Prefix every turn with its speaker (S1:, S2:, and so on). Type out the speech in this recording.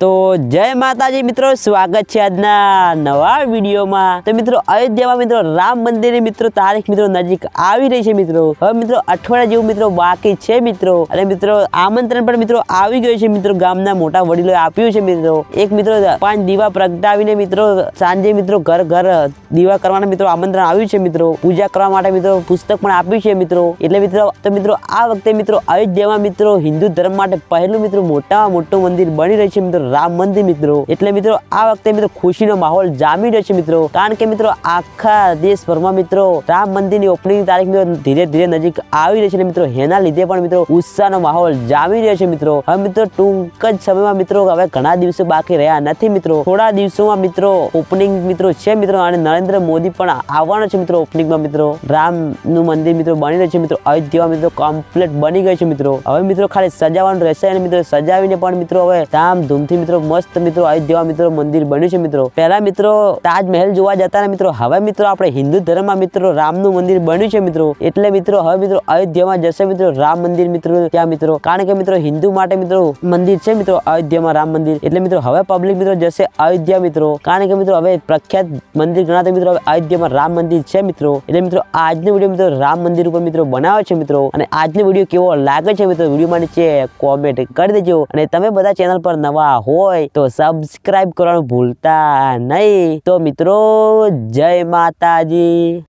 S1: તો જય માતાજી મિત્રો, સ્વાગત છે આજના નવા વિડીયોમાં. તો મિત્રો, અયોધ્યામાં મિત્રો, રામ મંદિરની મિત્રો, તારીખ મિત્રો નજીક આવી રહી છે મિત્રો. હવે મિત્રો, અઠવાડિયા જેવું મિત્રો બાકી છે મિત્રો. અને મિત્રો, આમંત્રણ પણ મિત્રો આવી ગયું છે મિત્રો, ગામના મોટા વડીલો આપ્યું છે મિત્રો. એક મિત્રો, પાંચ દીવા પ્રગટાવીને મિત્રો, સાંજે મિત્રો ઘર ઘર દીવા કરવાના મિત્રો આમંત્રણ આવ્યું છે મિત્રો. પૂજા કરવા માટે મિત્રો પુસ્તક પણ આપ્યું છે મિત્રો. એટલે મિત્રો, તો મિત્રો, આ વખતે મિત્રો અયોધ્યામાં મિત્રો હિન્દુ ધર્મ માટે પહેલું મિત્રો મોટામાં મોટું મંદિર બની રહ્યું છે મિત્રો રામ મંદિર મિત્રો. એટલે મિત્રો, આ વખતે મિત્રો ખુશીનો માહોલ જામી રહ્યો છે મિત્રો. કારણ કે મિત્રો, આખા દેશભરમાં મિત્રો રામ મંદિરની ઓપનિંગ તારીખ ધીરે ધીરે નજીક આવી રહી છે મિત્રો, એના લીધે પણ મિત્રો ઉત્સાહનો માહોલ જામી રહ્યો છે મિત્રો. હવે મિત્રો, ટૂંક જ સમયમાં મિત્રો, હવે ઘણા દિવસો બાકી રહ્યા નથી મિત્રો. થોડા દિવસોમાં મિત્રો ઓપનિંગ મિત્રો છે મિત્રો, અને નરેન્દ્ર મોદી પણ આવવાનો છે મિત્રો ઓપનિંગમાં મિત્રો. રામનું મંદિર મિત્રો બની રહ્યું છે મિત્રો. અયોધ્યામાં મિત્રો કમ્પ્લીટ બની ગયું છે મિત્રો. હવે મિત્રો ખાલી સજાવવાનું રહેશે અને મિત્રો સજાવીને પણ મિત્રો હવે ધામધૂમથી મિત્રો, મસ્ત મિત્રો, અયોધ્યા મિત્રો, મંદિર બન્યું છે મિત્રો. પહેલા મિત્રો તાજમહેલ જોવા જતા મિત્રો. હવે મિત્રો આપણે હિન્દુ ધર્મમાં મિત્રો રામનું મંદિર બન્યું છે મિત્રો. એટલે મિત્રો હવે મિત્રો અયોધ્યામાં જશે મિત્રો રામ મંદિર મિત્રો ત્યાં મિત્રો. કારણ કે મિત્રો હિન્દુ માટે મિત્રો મંદિર છે મિત્રો અયોધ્યામાં રામ મંદિર. એટલે મિત્રો હવે પબ્લિક મિત્રો જશે અયોધ્યા મિત્રો. કારણ કે મિત્રો હવે પ્રખ્યાત મંદિર ગણાતા મિત્રો હવે અયોધ્યામાં રામ મંદિર છે મિત્રો. એટલે મિત્રો આજનો વીડિયો મિત્રો રામ મંદિર ઉપર મિત્રો બનાવ્યો છે મિત્રો. અને આજનો વીડિયો કેવો લાગે છે મિત્રો? વિડીયોમાં નીચે કોમેન્ટ કરી દેજો. અને તમે બધા ચેનલ પર નવા હોય તો સબસ્ક્રાઈબ કરવાનું ભૂલતા નહીં. તો મિત્રો જય માતાજી.